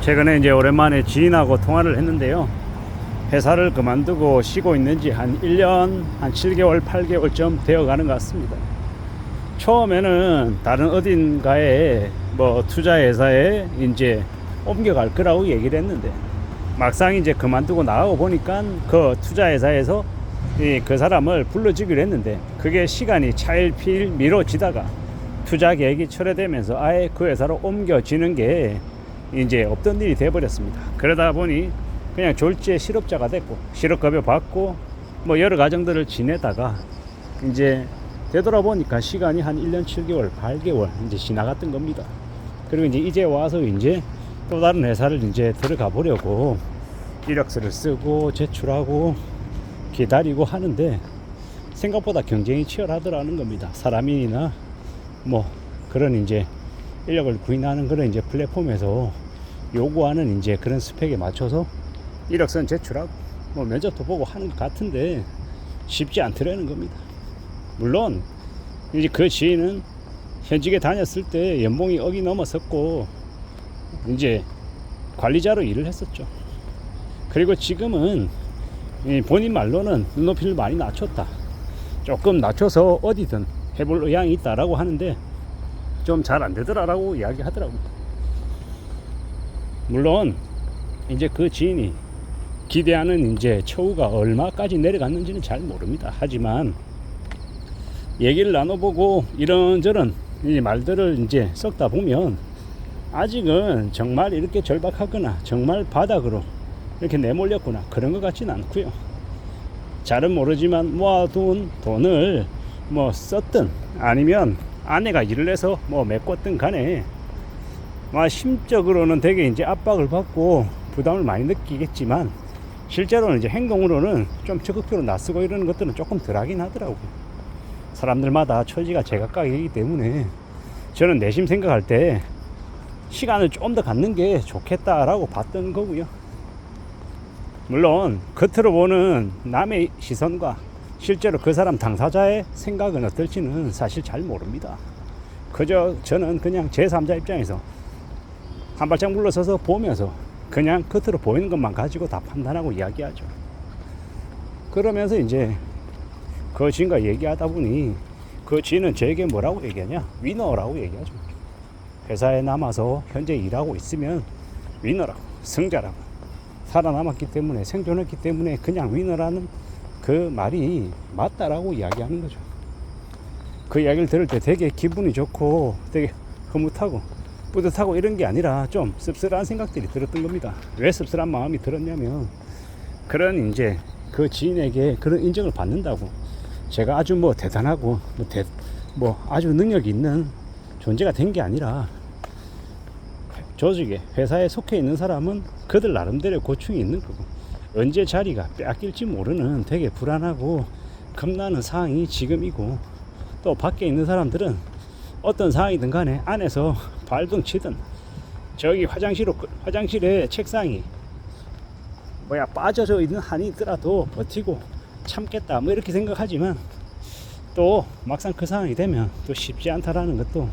최근에 이제 오랜만에 지인하고 통화를 했는데요. 회사를 그만두고 쉬고 있는지 한 1년, 한 7개월, 8개월쯤 되어 가는 것 같습니다. 처음에는 다른 어딘가에 뭐 투자 회사에 이제 옮겨갈 거라고 얘기를 했는데 막상 이제 그만두고 나가고 보니까 그 투자 회사에서 이그 사람을 불러주기로 했는데 그게 시간이 차일피일 미뤄지다가 투자 계획이 철회되면서 아예 그 회사로 옮겨지는 게 이제 없던 일이 돼버렸습니다. 그러다 보니 그냥 졸지에 실업자가 됐고 실업급여 받고 뭐 여러 가정들을 지내다가 이제 되돌아보니까 시간이 한 1년 7개월, 8개월 이제 지나갔던 겁니다. 그리고 이제 이제 와서 이제 또 다른 회사를 이제 들어가 보려고 이력서를 쓰고 제출하고 기다리고 하는데 생각보다 경쟁이 치열하더라는 겁니다. 사람이나 뭐 그런 이제 인력을 구인하는 그런 이제 플랫폼에서 요구하는 이제 그런 스펙에 맞춰서 이력서는 제출하고 뭐 면접도 보고 하는 것 같은데 쉽지 않더라는 겁니다. 물론 이제 그 지인은 현직에 다녔을 때 연봉이 억이 넘었었고 이제 관리자로 일을 했었죠. 그리고 지금은 이 본인 말로는 눈높이를 많이 낮췄다. 조금 낮춰서 어디든 해볼 의향이 있다라고 하는데 좀 잘 안 되더라라고 이야기 하더라고요. 물론 이제 그 지인이 기대하는 이제 처우가 얼마까지 내려갔는지는 잘 모릅니다. 하지만 얘기를 나눠보고 이런저런 이 말들을 이제 썩다 보면 아직은 정말 이렇게 절박하거나 정말 바닥으로 이렇게 내몰렸구나 그런 것 같지는 않고요. 잘은 모르지만 모아둔 돈을 뭐 썼든 아니면 아내가 일을 해서 뭐 메꿨든 간에 뭐 심적으로는 되게 이제 압박을 받고 부담을 많이 느끼겠지만 실제로는 이제 행동으로는 좀 적극적으로 나서고 이러는 것들은 조금 덜하긴 하더라고요. 사람들마다 처지가 제각각이기 때문에 저는 내심 생각할 때 시간을 좀 더 갖는 게 좋겠다라고 봤던 거고요. 물론 겉으로 보는 남의 시선과 실제로 그 사람 당사자의 생각은 어떨지는 사실 잘 모릅니다. 그저 저는 그냥 제3자 입장에서 한 발짝 물러서서 보면서 그냥 겉으로 보이는 것만 가지고 다 판단하고 이야기하죠. 그러면서 이제 그 지인과 얘기하다 보니 그 지인은 저에게 뭐라고 얘기하냐? 위너라고 얘기하죠. 회사에 남아서 현재 일하고 있으면 위너라고, 승자라고. 살아남았기 때문에, 생존했기 때문에 그냥 위너라는 그 말이 맞다라고 이야기하는 거죠. 그 이야기를 들을 때 되게 기분이 좋고 되게 흐뭇하고 뿌듯하고 이런 게 아니라 좀 씁쓸한 생각들이 들었던 겁니다. 왜 씁쓸한 마음이 들었냐면 그런 이제 그 지인에게 그런 인정을 받는다고 제가 아주 뭐 대단하고 뭐, 대, 뭐 아주 능력이 있는 존재가 된 게 아니라 조직에 회사에 속해 있는 사람은 그들 나름대로 고충이 있는 거고 언제 자리가 빼앗길지 모르는 되게 불안하고 겁나는 상황이 지금이고 또 밖에 있는 사람들은 어떤 상황이든 간에 안에서 발등 치든 저기 화장실로 화장실에 책상이 뭐야 빠져져 있는 한이 있더라도 버티고 참겠다 뭐 이렇게 생각하지만 또 막상 그 상황이 되면 또 쉽지 않다라는 것도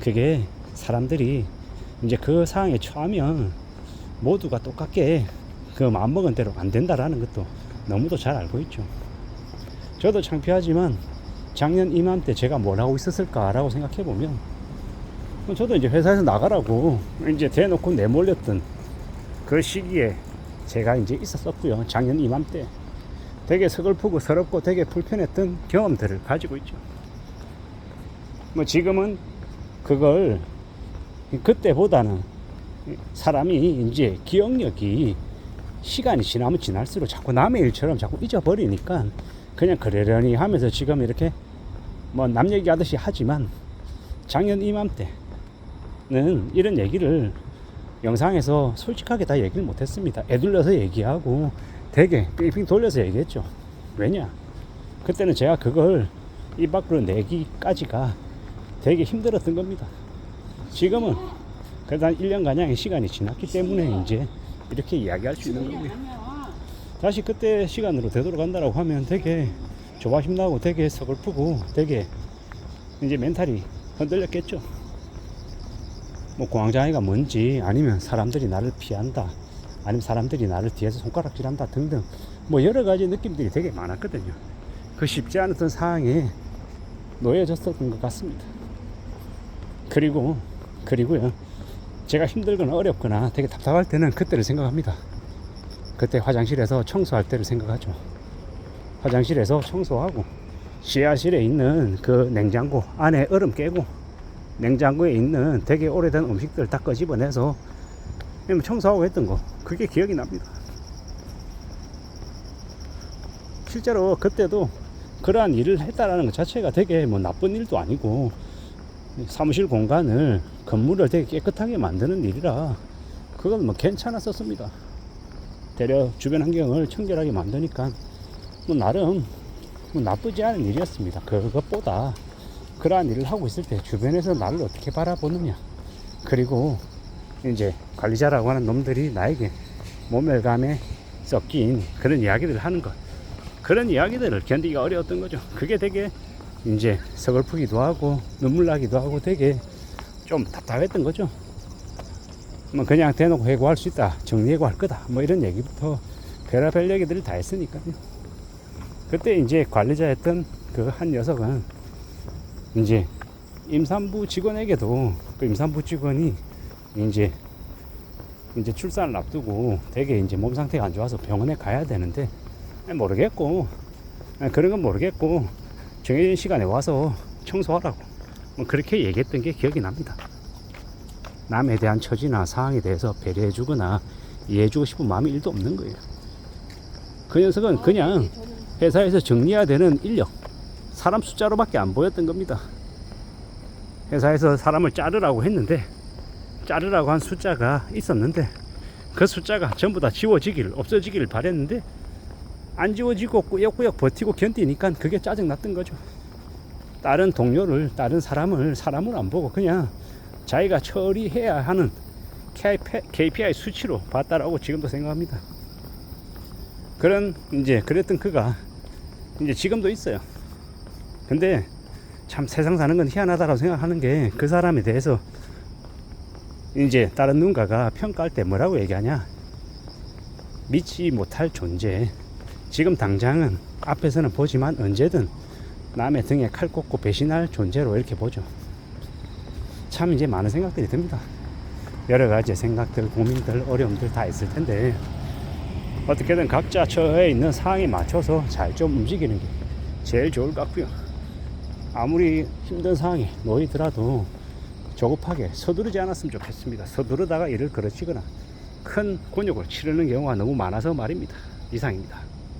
그게 사람들이 이제 그 상황에 처하면 모두가 똑같게 그 마음먹은 대로 안 된다라는 것도 너무도 잘 알고 있죠. 저도 창피하지만 작년 이맘때 제가 뭘 하고 있었을까라고 생각해 보면 저도 이제 회사에서 나가라고 이제 대놓고 내몰렸던 그 시기에 제가 이제 있었었고요. 작년 이맘때 되게 서글프고 서럽고 되게 불편했던 경험들을 가지고 있죠. 뭐 지금은 그걸 그때보다는 사람이 이제 기억력이 시간이 지나면 지날수록 자꾸 남의 일처럼 자꾸 잊어버리니까 그냥 그러려니 하면서 지금 이렇게 뭐 남 얘기하듯이 하지만 작년 이맘때는 이런 얘기를 영상에서 솔직하게 다 얘기를 못했습니다. 애둘러서 얘기하고 되게 빙빙 돌려서 얘기했죠. 왜냐? 그때는 제가 그걸 입 밖으로 내기까지가 되게 힘들었던 겁니다. 지금은 그래도 한 1년가량의 시간이 지났기 때문에 이제 이렇게 이야기할 수 있는 겁니다. 다시 그때 시간으로 되돌아간다고 하면 되게 조바심 나고 되게 서글프고 되게 이제 멘탈이 흔들렸겠죠. 뭐 공황장애가 뭔지 아니면 사람들이 나를 피한다 아니면 사람들이 나를 뒤에서 손가락질한다 등등 뭐 여러 가지 느낌들이 되게 많았거든요. 그 쉽지 않았던 상황에 놓여졌었던 것 같습니다. 그리고 그리고요 제가 힘들거나 어렵거나 되게 답답할 때는 그때를 생각합니다. 그때 화장실에서 청소할 때를 생각하죠. 화장실에서 청소하고 지하실에 있는 그 냉장고 안에 얼음 깨고 냉장고에 있는 되게 오래된 음식들 다 꺼집어내서 그냥 청소하고 했던 거 그게 기억이 납니다. 실제로 그때도 그러한 일을 했다라는 것 자체가 되게 뭐 나쁜 일도 아니고 사무실 공간을 건물을 되게 깨끗하게 만드는 일이라 그건 뭐 괜찮았었습니다. 대려 주변 환경을 청결하게 만드니까 뭐 나름 뭐 나쁘지 않은 일이었습니다. 그것보다 그러한 일을 하고 있을 때 주변에서 나를 어떻게 바라보느냐 그리고 이제 관리자라고 하는 놈들이 나에게 모멸감에 섞인 그런 이야기들을 하는 것 그런 이야기들을 견디기가 어려웠던 거죠. 그게 되게 이제 서글프기도 하고 눈물 나기도 하고 되게 좀 답답했던 거죠. 뭐 그냥 대놓고 해고할 수 있다, 정리해고할 거다, 뭐 이런 얘기부터 별의별 얘기들을 다 했으니까요. 그때 이제 관리자였던 그 한 녀석은 이제 임산부 직원에게도 그 임산부 직원이 이제 이제 출산을 앞두고 되게 이제 몸 상태가 안 좋아서 병원에 가야 되는데 모르겠고 그런 건 모르겠고 정해진 시간에 와서 청소하라고 뭐 그렇게 얘기했던 게 기억이 납니다. 남에 대한 처지나 상황에 대해서 배려해 주거나 이해해 주고 싶은 마음이 일도 없는 거예요. 그 녀석은 그냥 회사에서 정리해야 되는 인력, 사람 숫자로밖에 안 보였던 겁니다. 회사에서 사람을 자르라고 했는데, 자르라고 한 숫자가 있었는데, 그 숫자가 전부 다 지워지기를, 없어지기를 바랬는데, 안 지워지고 꾸역꾸역 버티고 견디니까 그게 짜증났던 거죠. 다른 동료를, 다른 사람을 사람으로 안 보고 그냥 자기가 처리해야 하는 KPI 수치로 봤다라고 지금도 생각합니다. 그런 이제 그랬던 그가 이제 지금도 있어요. 근데 참 세상 사는 건 희한하다고 생각하는 게 그 사람에 대해서 이제 다른 누군가가 평가할 때 뭐라고 얘기하냐 믿지 못할 존재 지금 당장은 앞에서는 보지만 언제든 남의 등에 칼 꽂고 배신할 존재로 이렇게 보죠 참 이제 많은 생각들이 듭니다 여러 가지 생각들 고민들 어려움들 다 있을 텐데 어떻게든 각자 처해 있는 상황에 맞춰서 잘 좀 움직이는 게 제일 좋을 것 같고요. 아무리 힘든 상황에 놓이더라도 조급하게 서두르지 않았으면 좋겠습니다. 서두르다가 일을 그르치거나 큰 곤욕을 치르는 경우가 너무 많아서 말입니다. 이상입니다.